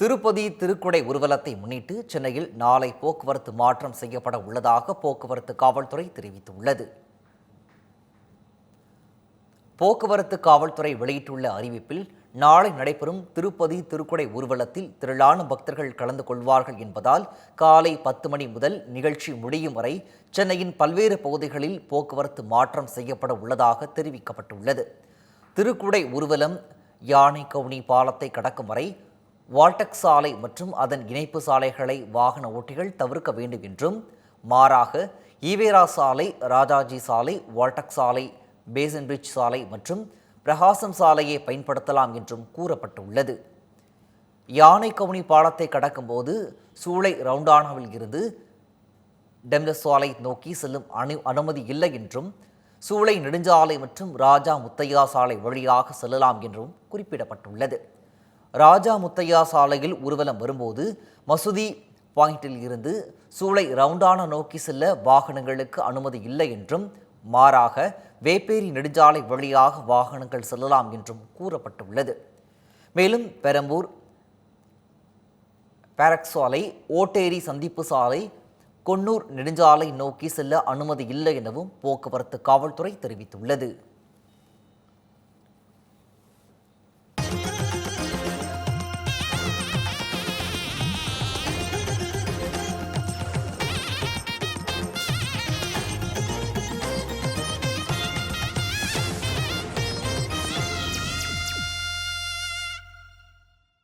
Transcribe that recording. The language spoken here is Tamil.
திருப்பதி திருக்குடை ஊர்வலத்தை முன்னிட்டு சென்னையில் நாளை போக்குவரத்து மாற்றம் செய்யப்பட உள்ளதாக போக்குவரத்து காவல்துறை தெரிவித்துள்ளது. போக்குவரத்து காவல்துறை வெளியிட்டுள்ள அறிவிப்பில் நாளை நடைபெறும் திருப்பதி திருக்குடை ஊர்வலத்தில் திரளான பக்தர்கள் கலந்து கொள்வார்கள் என்பதால் காலை பத்து மணி முதல் நிகழ்ச்சி முடியும் வரை சென்னையின் பல்வேறு பகுதிகளில் போக்குவரத்து மாற்றம் செய்யப்பட உள்ளதாக தெரிவிக்கப்பட்டுள்ளது. திருக்குடை ஊர்வலம் யானை கவுனி பாலத்தை கடக்கும் வரை வால்டெக் சாலை மற்றும் அதன் இணைப்பு சாலைகளை வாகன ஓட்டிகள் தவிர்க்க வேண்டும் என்றும் மாறாக ஈவேரா சாலை ராஜாஜி சாலை வால்டெக் சாலை பேசன் பிரிட்ஜ் சாலை மற்றும் பிரகாசம் சாலையை பயன்படுத்தலாம் என்றும் கூறப்பட்டுள்ளது. யானை கவுனி பாலத்தை கடக்கும்போது சூளை ரவுண்டானாவில் இருந்து டெம்லஸ் சாலை நோக்கி செல்லும் அனு அனுமதி இல்லை என்றும் சூளை நெடுஞ்சாலை மற்றும் ராஜா முத்தையா சாலை வழியாக செல்லலாம் என்றும் குறிப்பிடப்பட்டுள்ளது. ராஜா முத்தையா சாலையில் ஊர்வலம் வரும்போது மசூதி பாயிண்டில் இருந்து சூளை ரவுண்டான நோக்கி செல்ல வாகனங்களுக்கு அனுமதி இல்லை என்றும் மாறாக வேப்பேரி நெடுஞ்சாலை வழியாக வாகனங்கள் செல்லலாம் என்றும் கூறப்பட்டுள்ளது. மேலும் பெரம்பூர் பேரக் சாலை ஓட்டேரி சந்திப்பு சாலை கொன்னூர் நெடுஞ்சாலை நோக்கி செல்ல அனுமதி இல்லை எனவும் போக்குவரத்து காவல்துறை தெரிவித்துள்ளது.